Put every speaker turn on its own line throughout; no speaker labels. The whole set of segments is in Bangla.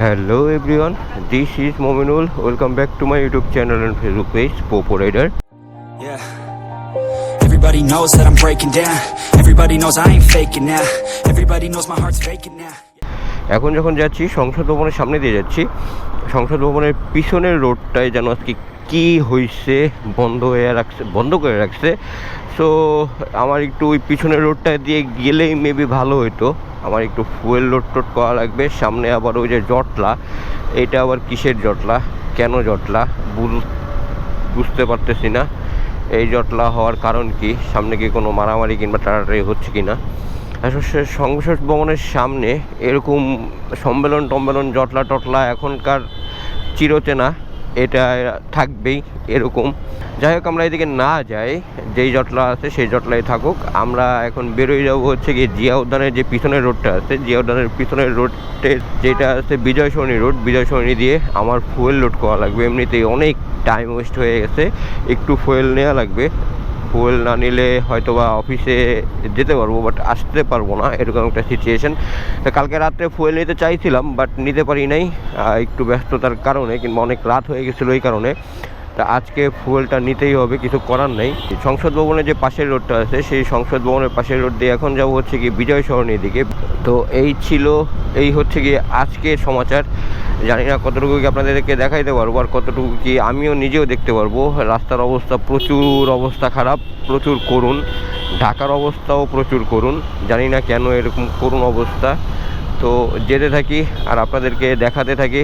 Hello everyone this is Mominul welcome back to my YouTube channel and Facebook page Popo Rider
এখন যখন যাচ্ছি সংসদ ভবনের সামনে দিয়ে যাচ্ছি সংসদ ভবনের পিছনের রোডটায় যেন আজকে কী হয়েছে বন্ধ হয়ে রাখছে, বন্ধ করে রাখছে। সো আমার একটু ওই পিছনের রোডটা দিয়ে গেলেই মেবি ভালো হতো আমার একটু ফুয়েল লোড টোড করা লাগবে। সামনে আবার ওই যে জটলা, এটা আবার কিসের জটলা? কেন জটলা? বুল বুঝতে পারতেছি না। এই জটলা হওয়ার কারণ কি? সামনে কি কোনো মারামারি কিংবা টাড়াটাড়ি হচ্ছে কি না আসলে সংসদ ভবনের সামনে এরকম সম্মেলন টম্মেলন জটলা টটলা এখনকার চিরচেনা। এটা থাকবেই এরকম। যাই হোক, আমরা এদিকে না যাই। যেই জটলা আছে সেই জটলায় থাকুক। আমরা এখন বেরোয় যাব হচ্ছে গিয়ে জিয়া উদ্যানের যে পিছনের রোডটা আছে, জিয়া উদ্যানের পিছনের রোডের যেটা আছে বিজয় সরণি রোড। বিজয় সরণি দিয়ে আমার ফুয়েল লোড করা লাগবে। এমনিতেই অনেক টাইম ওয়েস্ট হয়ে গেছে। একটু ফুয়েল নেওয়া লাগবে। ফুয়েল না নিলে হয়তো বা অফিসে যেতে পারব বাট আসতে পারব না, এরকম একটা সিচুয়েশন কালকে রাত্রে ফুয়েল নিতে চাইছিলাম বাট নিতে পারি নাই একটু ব্যস্ততার কারণে, কিংবা অনেক রাত হয়ে গেছিল এই কারণে। তা আজকে ফুয়েলটা নিতেই হবে, কিছু করার নেই। সংসদ ভবনের যে পাশের রোডটা আছে, সেই সংসদ ভবনের পাশের রোড দিয়ে এখন যাব হচ্ছে কি বিজয় সরণির দিকে। তো এই ছিল, এই হচ্ছে কি আজকের সমাচার। জানি না কতটুকু কি আপনাদেরকে দেখাইতে পারব আর কতটুকু কি আমিও নিজেও দেখতে পারব। রাস্তার অবস্থা প্রচুর অবস্থা খারাপ, প্রচুর করুন ঢাকার অবস্থাও প্রচুর করুন জানি না কেন এরকম করুন অবস্থা। তো যেতে থাকি আর আপনাদেরকে দেখাতে থাকি।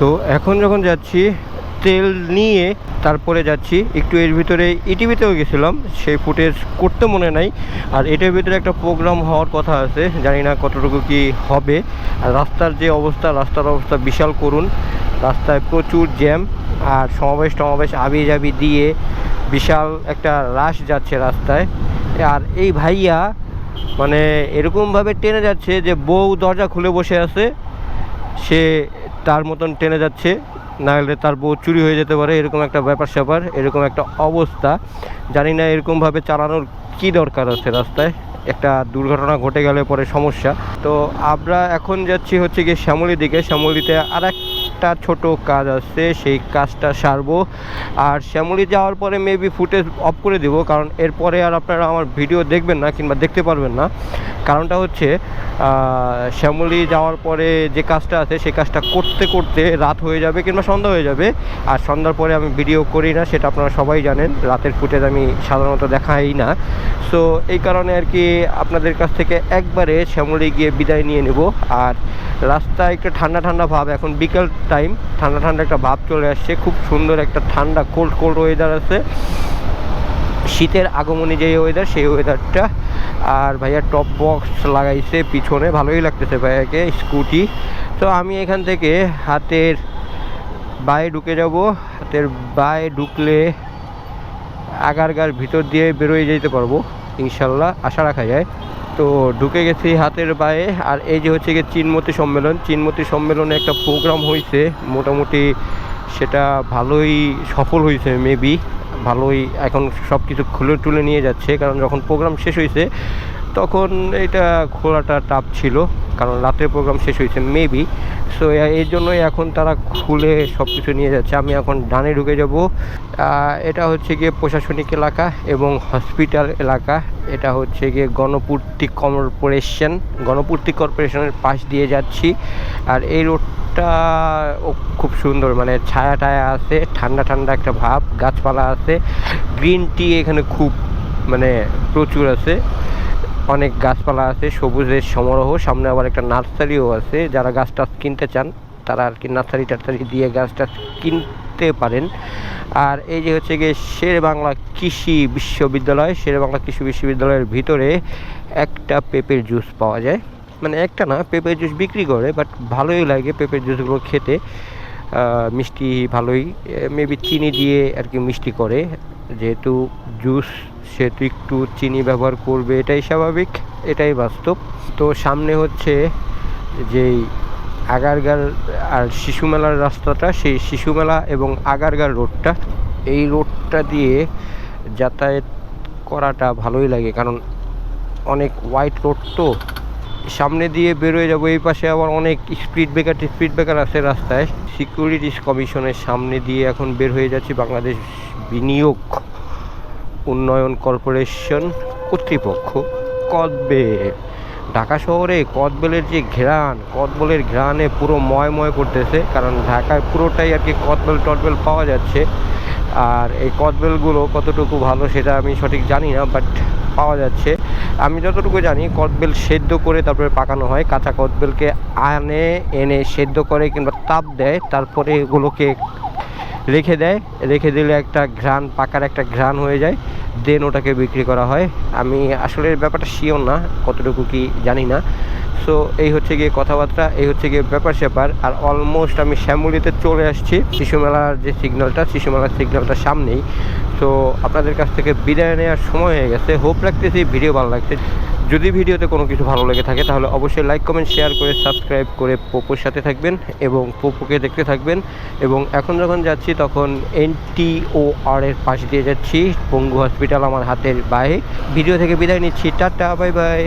তো এখন যখন যাচ্ছি তেল নিয়ে তারপরে যাচ্ছি। একটু এর ভিতরে ইটিভিতেও গেছিলাম, সেই ফুটেজ করতে মনে নাই। আর এটার ভিতরে একটা প্রোগ্রাম হওয়ার কথা আছে, জানি না কতটুকু কি হবে। আর রাস্তার যে অবস্থা, রাস্তার অবস্থা বিশাল করুন। রাস্তায় প্রচুর জ্যাম আর সমাবেশ টমাবেশ আবি জাবি দিয়ে বিশাল একটা রাশ যাচ্ছে রাস্তায়। আর এই ভাইয়া মানে এরকমভাবে টেনে যাচ্ছে যে বউ দরজা খুলে বসে আছে, সে তার মতন টেনে যাচ্ছে। না হলে তার বউ চুরি হয়ে যেতে পারে, এরকম একটা ব্যাপার স্যাপার, এরকম একটা অবস্থা। জানি না এরকমভাবে চালানোর কি দরকার আছে রাস্তায়। একটা দুর্ঘটনা ঘটে গেলে পরে সমস্যা। তো আমরা এখন যাচ্ছি হচ্ছে গিয়ে শ্যামলির দিকে। শ্যামলিতে আর একটা ছোট কাজ আছে, সেই কাজটা সারবো। আর শ্যামলি যাওয়ার পরে মেবি ফুটেজ অফ করে দিব, কারণ এরপরে আর আপনারা আমার ভিডিও দেখবেন না কিংবা দেখতে পারবেন না। কারণটা হচ্ছে শ্যামলি যাওয়ার পরে যে কাজটা আছে, সেই কাজটা করতে করতে রাত হয়ে যাবে কিংবা সন্ধ্যা হয়ে যাবে। আর সন্ধ্যার পরে আমি ভিডিও করি না, সেটা আপনারা সবাই জানেন। রাতের ফুটেজ আমি সাধারণত দেখাই না। সো এই কারণে আর কি আপনাদের কাছ থেকে একবারে শ্যামলি গিয়ে বিদায় নিয়ে নেব। আর রাস্তায় একটু ঠান্ডা ঠান্ডা ভাব, এখন বিকেল টাইম ঠান্ডা ঠান্ডা একটা ভাব চলে আসছে, খুব সুন্দর একটা ঠান্ডা কোল্ড কোল্ড ওয়েদার আছে। শীতের আগমনী যে ওয়েদার সেই ওয়েদারটা আর ভাইয়া টপ বক্স লাগাইছে পিছনে, ভালোই লাগতেছে ভাইয়াকে স্কুটি তো আমি এখান থেকে হাতের বায়ে ঢুকে যাব। হাতের বায়ে ঢুকলে আগারগার ভিতর দিয়ে বেরোয় যেতে পারব, ইনশাল্লাহ, আশা রাখা যায়। তো ঢুকে গেছি হাতের বায়ে আর এই যে হচ্ছে গিয়ে চিনমতি সম্মেলন, চিনমতি সম্মেলনে একটা প্রোগ্রাম হয়েছে মোটামুটি সেটা ভালোই সফল হয়েছে মেবি ভালোই এখন সব কিছু খুলে টুলে নিয়ে যাচ্ছে। কারণ যখন প্রোগ্রাম শেষ হয়েছে তখন এটা খোলাটা টাপ ছিল। কারণ রাতের প্রোগ্রাম শেষ হয়েছে মেবি সো এই জন্যই এখন তারা খুলে সব কিছু নিয়ে যাচ্ছে। আমি এখন ডানে ঢুকে যাব। এটা হচ্ছে গিয়ে প্রশাসনিক এলাকা এবং হসপিটাল এলাকা। এটা হচ্ছে গিয়ে গণপূর্তি কর্পোরেশন। গণপূর্তি কর্পোরেশনের পাশ দিয়ে যাচ্ছি। আর এই রোডটা খুব সুন্দর মানে ছায়া টায়া আছে, ঠান্ডা ঠান্ডা একটা ভাব, গাছপালা আছে। গ্রিন টি এখানে খুব মানে প্রচুর আছে। অনেক গাছপালা আছে, সবুজের সমারোহ, সামনে আবার একটা নার্সারিও আছে। যারা গাছ টাছ কিনতে চান, তারা আর কি নার্সারি টার্সারি দিয়ে গাছ টাছ কিনতে পারেন। আর এই যে হচ্ছে গিয়ে শের বাংলা কৃষি বিশ্ববিদ্যালয়, শের বাংলা কৃষি বিশ্ববিদ্যালয়ের ভিতরে একটা পেঁপের জুস পাওয়া যায়। মানে একটা না, পেঁপের জুস বিক্রি করে বাট ভালোই লাগে পেঁপের জুসগুলো খেতে। মিষ্টি ভালোই মেবি চিনি দিয়ে আর কি মিষ্টি করে। যেহেতু জুস, সেহেতু একটু চিনি ব্যবহার করবে, এটাই স্বাভাবিক, এটাই বাস্তব। তো সামনে হচ্ছে যেই আগারগার আর শিশু মেলার রাস্তাটা, সেই শিশু মেলা এবং আগারগার রোডটা, এই রোডটা দিয়ে যাতায়াত করাটা ভালোই লাগে। কারণ অনেক হোয়াইট রোড তো, সামনে দিয়ে বেরোয় যাব, এই পাশে আবার অনেক স্পিড ব্রেকার স্পিড ব্রেকার আছে রাস্তায়। সিকিউরিটিস কমিশনের সামনে দিয়ে এখন বের হয়ে যাচ্ছে বাংলাদেশ বিনিয়োগ উন্নয়ন কর্পোরেশন কর্তৃপক্ষ। কদবেল ঢাকা শহরে কদবেলের যে ঘ্রাণ, কদবেলের ঘ্রাণে পুরো ময় ময় করতেছে, কারণ ঢাকায় পুরোটাই আর কি কদবেল, টদবেল পাওয়া যাচ্ছে। আর এই কদবেলগুলো কতটুকু ভালো সেটা আমি সঠিক জানি না বাট পাওয়া যাচ্ছে। আমি যতটুকু জানি, কদবেল সেদ্ধ করে তারপরে পাকানো হয়। কাঁচা কদবেলকে আনে, এনে সেদ্ধ করে কিংবা তাপ দেয়, তারপরে এগুলোকে রেখে দেয়। রেখে দিলে একটা ঘ্রাণ, পাকার একটা ঘ্রাণ হয়ে যায়। দেন ওটাকে বিক্রি করা হয়। আমি আসলে ব্যাপারটা শিওর না, কতটুকু কি জানি না। সো এই হচ্ছে গিয়ে কথাবার্তা, এই হচ্ছে গিয়ে ব্যাপার স্যাপার। আর অলমোস্ট আমি শ্যামলিতে চলে আসছি, শিশু মেলার যে সিগন্যালটা শিশু মেলার সিগন্যালটা সামনেই। তো আপনাদের কাছ থেকে বিদায় নেওয়ার সময় হয়ে গেছে। হোপ রাখতেছি ভিডিও ভালো লাগছে। যদি ভিডিওতে কোনো কিছু ভালো লেগে থাকে, তাহলে অবশ্যই লাইক কমেন্ট শেয়ার করে সাবস্ক্রাইব করে পোপোর সাথে থাকবেন এবং পোপোকে দেখতে থাকবেন। এবং এখন যখন যাচ্ছি, তখন এনটিওআরের পাশ দিয়ে যাচ্ছি পঙ্গু হসপিটাল আমার হাতের বাইরে ভিডিও থেকে বিদায় নিচ্ছি, টাটা বাই বাই